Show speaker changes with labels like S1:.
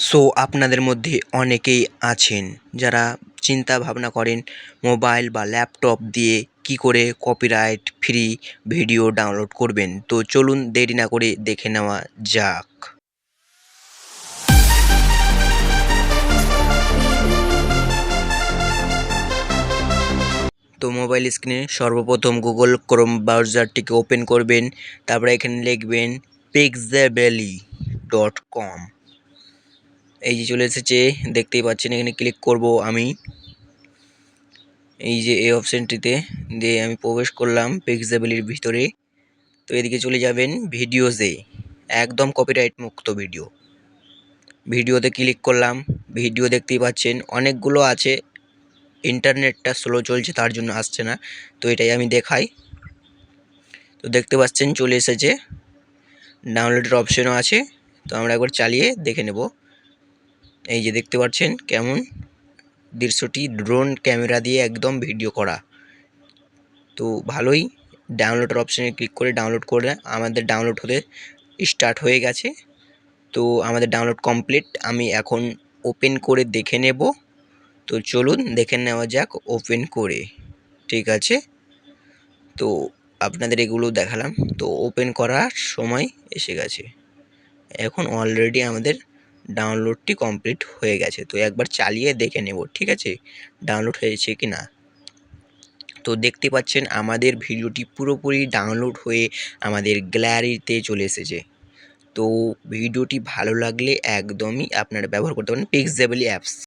S1: So আপনাদের মধ্যে অনেকেই আছেন যারা চিন্তা ভাবনা করেন মোবাইল বা ল্যাপটপ দিয়ে কি করে কপিরাইট ফ্রি ভিডিও ডাউনলোড করবেন। তো চলুন দেরি না করে দেখে নেওয়া যাক। তো মোবাইল স্ক্রিনে সর্বপ্রথম গুগল ক্রোম ব্রাউজারটিকে ওপেন করবেন। তারপরে এখানে লিখবেন পিক্সেবেলি ডট কম এই যে চলে এসেছে, দেখতেই পাচ্ছেন, এখানে ক্লিক করব আমি। এই যে এই অপশানটিতে দিয়ে আমি প্রবেশ করলাম পিক্সেবেলির ভিতরে। তো এদিকে চলে যাবেন ভিডিওসে একদম কপিরাইট মুক্ত ভিডিও ভিডিওতে ক্লিক করলাম ভিডিও দেখতেই পাচ্ছেন, অনেকগুলো আছে। ইন্টারনেটটা স্লো চলছে, তার জন্য আসছে না। তো এটাই আমি দেখাই। তো দেখতে পাচ্ছেন, চলে এসেছে। ডাউনলোডের অপশনও আছে। তো আমরা একবার চালিয়ে দেখে নেব। এই যে দেখতে পাচ্ছেন কেমন? দৃশ্যটি ড্রোন ক্যামেরা দিয়ে একদম ভিডিও করা। তো ভালোই ডাউনলোডের অপশানে ক্লিক করে ডাউনলোড করে আমাদের ডাউনলোড হতে স্টার্ট হয়ে গেছে। তো আমাদের ডাউনলোড কমপ্লিট আমি এখন ওপেন করে দেখে নেব। তো চলুন দেখে নেওয়া যাক ওপেন করে। ঠিক আছে? তো আপনাদের এগুলো দেখালাম। তো ওপেন করার সময় এসে গেছে। এখন অলরেডি আমাদের ডাউনলোডটি কমপ্লিট হয়ে গেছে। তো একবার চালিয়ে দেখে নেব, ঠিক আছে? ডাউনলোড হয়েছে কি না তো দেখতে পাচ্ছেন, আমাদের ভিডিওটি পুরোপুরি ডাউনলোড হয়ে আমাদের গ্যালারিতে চলে এসেছে। তো ভিডিওটি ভালো লাগলে একদমই আপনারা ব্যবহার করতে পারেন পিক্সেবলি অ্যাপস